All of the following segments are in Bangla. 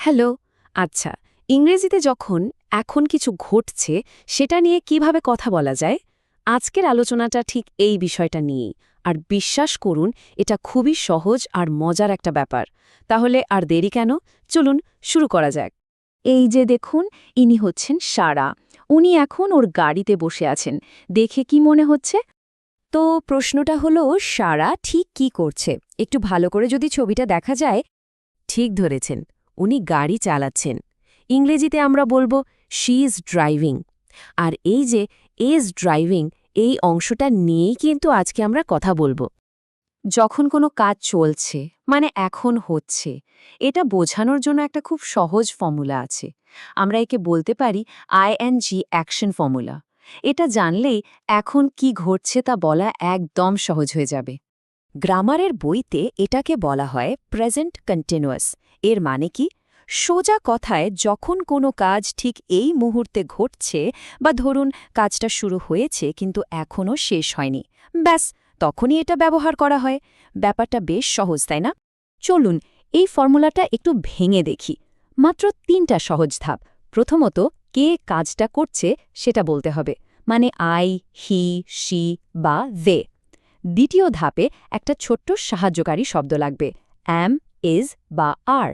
হ্যালো আচ্ছা ইংরেজিতে যখন এখন কিছু ঘটছে, সেটা নিয়ে কীভাবে কথা বলা যায়? আজকের আলোচনাটা ঠিক এই বিষয়টা নিয়েই। আর বিশ্বাস করুন, এটা খুবই সহজ আর মজার একটা ব্যাপার। তাহলে আর দেরি কেন? চলুন শুরু করা যাক। এই যে দেখুন, ইনি হচ্ছেন সারা। উনি এখন ওর গাড়িতে বসে আছেন। দেখে কি মনে হচ্ছে? তো প্রশ্নটা হলো, সারা ঠিক কি করছে? একটু ভালো করে যদি ছবিটা দেখা যায়, ঠিক ধরেছেন। উনি গাড়ি চালাচ্ছেন। ইংরেজিতে আমরা বলব শি ইজ ড্রাইভিং আর এই যে ইজ ড্রাইভিং এই অংশটা নিয়েই কিন্তু আজকে আমরা কথা বলব। যখন কোনো কাজ চলছে মানে এখন হচ্ছে, এটা বোঝানোর জন্য একটা খুব সহজ ফর্মুলা আছে। আমরা একে বলতে পারি আইএনজি অ্যাকশন ফর্মুলা। এটা জানলেই এখন কি ঘটছে তা বলা একদম সহজ হয়ে যাবে। গ্রামারের বইতে এটাকে বলা হয় প্রেজেন্ট কন্টিনিউয়াস এর মানে কি? সোজা কথায় যখন কোনো কাজ ঠিক এই মুহূর্তে ঘটছে বা ধরুন কাজটা শুরু হয়েছে কিন্তু এখনও শেষ হয়নি, ব্যাস, তখনই এটা ব্যবহার করা হয়। ব্যাপারটা বেশ সহজ, তাই না? চলুন, এই ফর্মুলাটা একটু ভেঙে দেখি। মাত্র তিনটা সহজ ধাপ। প্রথমত, কে কাজটা করছে সেটা বলতে হবে। মানে আই, হি, শি বা দে। দ্বিতীয় ধাপে একটা ছোট্ট সাহায্যকারী শব্দ লাগবে। অ্যাম ইজ বা আর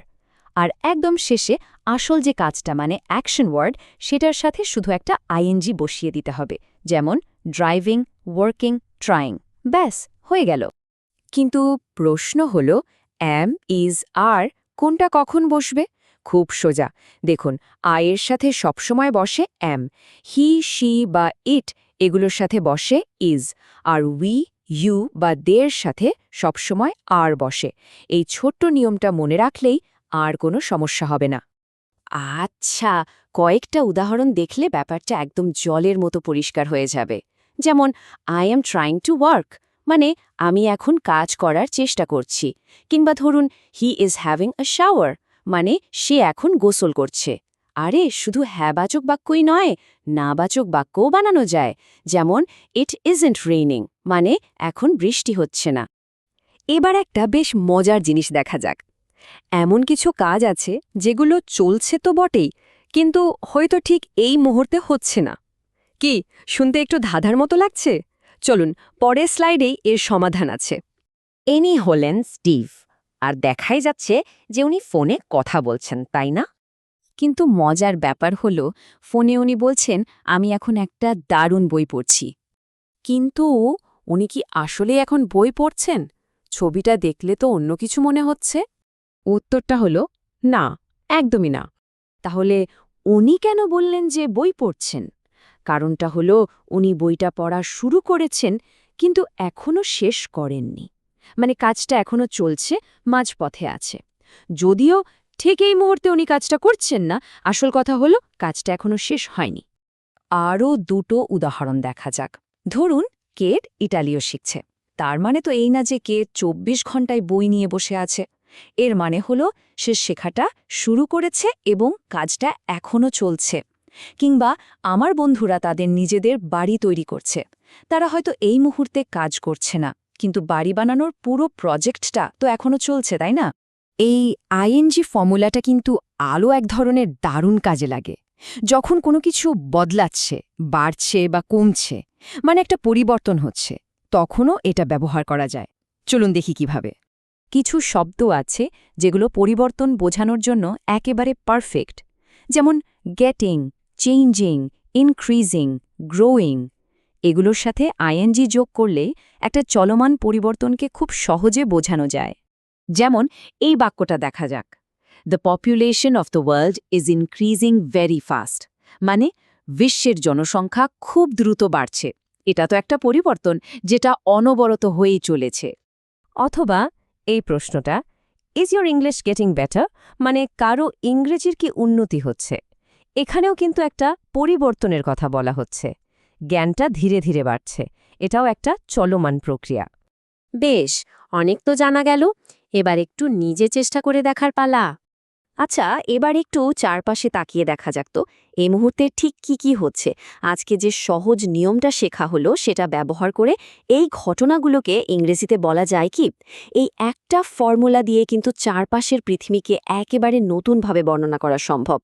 আর একদম শেষে আসল যে কাজটা মানে অ্যাকশন ওয়ার্ড সেটার সাথে শুধু একটা আইএনজি বসিয়ে দিতে হবে। যেমন ড্রাইভিং ওয়ার্কিং ট্রাইং ব্যাস, হয়ে গেল। কিন্তু প্রশ্ন হল অ্যাম ইজ আর কোনটা কখন বসবে? খুব সোজা। দেখুন আয়ের সাথে সবসময় বসে অ্যাম হি শি বা ইট এগুলোর সাথে বসে ইজ আর উই ইউ বা দের সাথে সবসময় আর বসে। এই ছোট্ট নিয়মটা মনে রাখলেই আর কোনো সমস্যা হবে না। আচ্ছা কয়েকটা উদাহরণ দেখলে ব্যাপারটা একদম জলের মতো পরিষ্কার হয়ে যাবে। যেমন I am trying to work মানে আমি এখন কাজ করার চেষ্টা করছি। কিংবা ধরুন he is having a shower মানে সে এখন গোসল করছে। আরে, শুধু হ্যাবাচক বাক্যই নয়, নাবাচক বাক্যও বানানো যায়। যেমন ইট ইজন্ট রেইনিং মানে এখন বৃষ্টি হচ্ছে না। এবার একটা বেশ মজার জিনিস দেখা যাক। এমন কিছু কাজ আছে যেগুলো চলছে তো বটেই, কিন্তু হয়তো ঠিক এই মুহূর্তে হচ্ছে না। কি, শুনতে একটু ধাঁধার মতো লাগছে? চলুন, পরের স্লাইডেই এর সমাধান আছে। এনি হলেন স্টিভ, আর দেখাই যাচ্ছে যে উনি ফোনে কথা বলছেন, তাই না? কিন্তু মজার ব্যাপার হল, ফোনে উনি বলছেন, আমি এখন একটা দারুণ বই পড়ছি। কিন্তু উনি কি আসলে এখন বই পড়ছেন? ছবিটা দেখলে তো অন্য কিছু মনে হচ্ছে? উত্তরটা হল, না, একদমই না। তাহলে উনি কেন বললেন যে বই পড়ছেন? কারণটা হল, উনি বইটা পড়া শুরু করেছেন, কিন্তু এখনও শেষ করেননি। মানে কাজটা এখনও চলছে, মাঝপথে আছে। যদিও ঠিক এই মুহূর্তে উনি কাজটা করছেন না। আসল কথা হল, কাজটা এখনও শেষ হয়নি। আরও দুটো উদাহরণ দেখা যাক। ধরুন, কেট ইটালীয় শিখছে। তার মানে তো এই না যে কে ২৪ ঘন্টায় বই নিয়ে বসে আছে। এর মানে হল, সে শেখাটা শুরু করেছে এবং কাজটা এখনও চলছে। কিংবা আমার বন্ধুরা তাদের নিজেদের বাড়ি তৈরি করছে। তারা হয়তো এই মুহূর্তে কাজ করছে না, কিন্তু বাড়ি বানানোর পুরো প্রজেক্টটা তো এখনও চলছে, তাই না? এই আইএনজি ফর্মুলাটা কিন্তু আলো এক ধরনের দারুণ কাজে লাগে। যখন কোনো কিছু বদলাচ্ছে, বাড়ছে বা কমছে মানে একটা পরিবর্তন হচ্ছে, তখনও এটা ব্যবহার করা যায়। চলুন দেখি কীভাবে। কিছু শব্দ আছে যেগুলো পরিবর্তন বোঝানোর জন্য একেবারে পারফেক্ট, যেমন গেটিং চেঞ্জিং ইনক্রিজিং গ্রোয়িং এগুলোর সাথে আইএনজি যোগ করলে একটা চলমান পরিবর্তনকে খুব সহজে বোঝানো যায়। যেমন এই বাক্যটা দেখা যাক। The population of the world is increasing very fast মানে বিশ্বের জনসংখ্যা খুব দ্রুত বাড়ছে। এটা তো একটা পরিবর্তন যেটা অনবরত হয়েই চলেছে। অথবা এই প্রশ্নটা is your English getting better মানে কারও ইংরেজির কি উন্নতি হচ্ছে? এখানেও কিন্তু একটা পরিবর্তনের কথা বলা হচ্ছে। জ্ঞানটা ধীরে ধীরে বাড়ছে। এটাও একটা চলমান প্রক্রিয়া। বেশ, অনেক তো জানা গেল। এবার একটু নিজে চেষ্টা করে দেখার পালা। আচ্ছা এবার একটু চারপাশে তাকিয়ে দেখা যাক তো এই মুহূর্তে ঠিক কি কি হচ্ছে? আজকে যে সহজ নিয়মটা শেখা হলো, সেটা ব্যবহার করে এই ঘটনাগুলোকে ইংরেজিতে বলা যায় কি, এই একটা ফর্মুলা দিয়ে কিন্তু চারপাশের পৃথিবীকে একেবারে নতুনভাবে বর্ণনা করা সম্ভব।